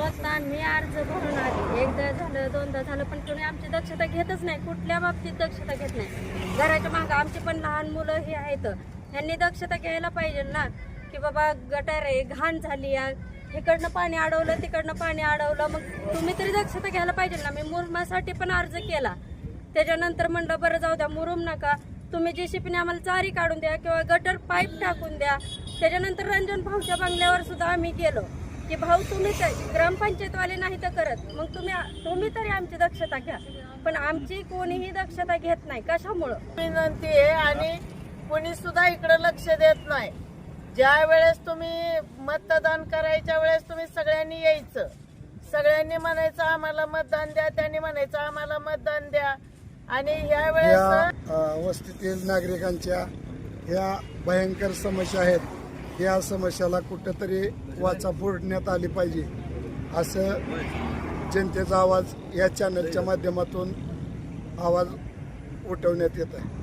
स्वतः मी अर्ज भरून आली. एकदा झालं दोनदा झालं पण कोणी आमची दक्षता घेतच नाही. कुठल्या बाबतीत दक्षता घेत नाही? घराच्या मागं आमची पण लहान मुलं हे आहेत. यांनी दक्षता घ्यायला पाहिजे ना की बाबा गटार आहे घाण झाली या. इकडनं पाणी अडवलं तिकडनं पाणी अडवलं. मग तुम्ही तरी दक्षता घ्यायला पाहिजे ना. मी मुरुमासाठी पण अर्ज केला. त्याच्यानंतर म्हणलं बरं जाऊ द्या मुरुम नका. तुम्ही जे शिपीने आम्हाला चारी काढून द्या किंवा गटर पाईप टाकून द्या. त्याच्यानंतर रंजन भाऊच्या बंगल्यावर सुद्धा आम्ही गेलो. की भाऊ तुम्ही तर ग्रामपंचायतवाले नाही तर करत. मग तुम्ही तुम्ही तरी आमची दक्षता घ्या. पण आमची कोणीही दक्षता घेत नाही. कशामुळं? विनंती आहे आणि कोणी सुद्धा इकडे लक्ष देत नाही. ज्या वेळेस तुम्ही मतदान करायच्या वेळेस तुम्ही सगळ्यांनी यायचं. सगळ्यांनी म्हणायचं आम्हाला मतदान द्या. त्यांनी म्हणायचं आम्हाला मतदान द्या. आणि ह्या या वेळेस अ, वस्तीतील नागरिकांच्या ह्या भयंकर समस्या आहेत. या समस्याला कुठंतरी वाचा फोडण्यात आली पाहिजे. असं जनतेचा आवाज या चॅनलच्या माध्यमातून आवाज उठवण्यात येत आहे.